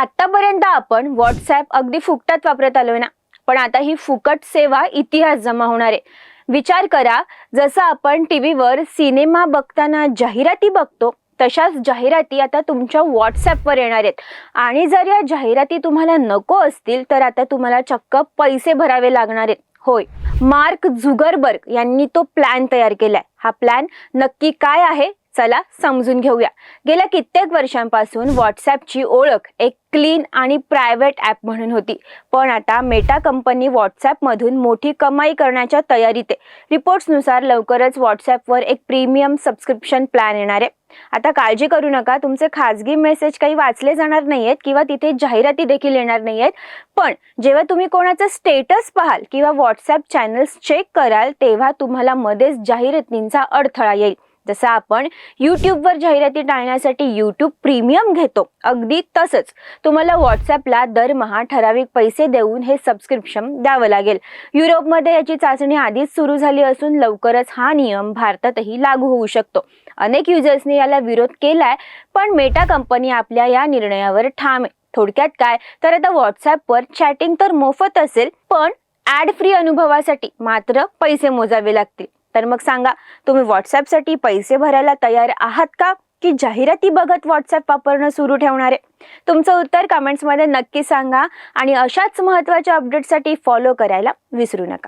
आतापर्यंत आपण व्हॉट्सॲप अगदी फुकटात वापरत आलोय ना. पण आता ही फुकट सेवा इतिहास जमा होणार आहे. विचार करा जसं आपण टी व्हीवर सिनेमा बघताना जाहिराती बघतो तशाच जाहिराती आता तुमच्या व्हॉट्सॲपवर येणार आहेत. आणि जर या जाहिराती तुम्हाला नको असतील तर आता तुम्हाला चक्क पैसे भरावे लागणार आहेत. होय मार्क झुगरबर्ग यांनी तो प्लॅन तयार केलाय. हा प्लॅन नक्की काय आहे? चला समजून घेऊया. गेल्या कित्येक वर्षांपासून व्हॉट्सॲपची ओळख एक क्लीन आणि प्रायव्हेट ॲप म्हणून होती. पण आता मेटा कंपनी व्हॉट्सॲपमधून मोठी कमाई करण्याच्या तयारीत आहे. रिपोर्ट्सनुसार लवकरच व्हॉट्सॲपवर एक प्रीमियम सबस्क्रिप्शन प्लॅन येणार आहे. आता काळजी करू नका तुमचे खाजगी मेसेज काही वाचले जाणार नाही आहेत किंवा तिथे जाहिराती देखील येणार नाही आहेत पण जेव्हा तुम्ही कोणाचं स्टेटस पाहाल किंवा व्हॉट्सॲप चॅनल्स चेक कराल तेव्हा तुम्हाला मध्येच जाहिरातींचा अडथळा येईल. जसं आपण यूट्यूबवर जाहिराती टाळण्यासाठी यूट्यूब प्रीमियम घेतो. अगदी तसंच तुम्हाला व्हॉट्सॲपला दरमहा ठराविक पैसे देऊन हे सबस्क्रिप्शन द्यावं लागेल. युरोपमध्ये याची चाचणी आधीच सुरू झाली असून लवकरच हा नियम भारतातही लागू होऊ शकतो. अनेक युजर्सने याला विरोध केलाय पण मेटा कंपनी आपल्या या निर्णयावर ठाम आहे. थोडक्यात काय? तर आता व्हॉट्सॲपवर चॅटिंग तर मोफत असेल पण ॲड फ्री अनुभवासाठी मात्र पैसे मोजावे लागतील. तर मग सांगा तुम्ही व्हॉट्सअपसाठी पैसे भरायला तयार आहात का? की जाहिराती बघत व्हॉट्सअप वापरणं सुरू ठेवणार? आहे तुमचं उत्तर कमेंट्समध्ये नक्की सांगा आणि अशाच महत्त्वाच्या अपडेटसाठी फॉलो करायला विसरू नका.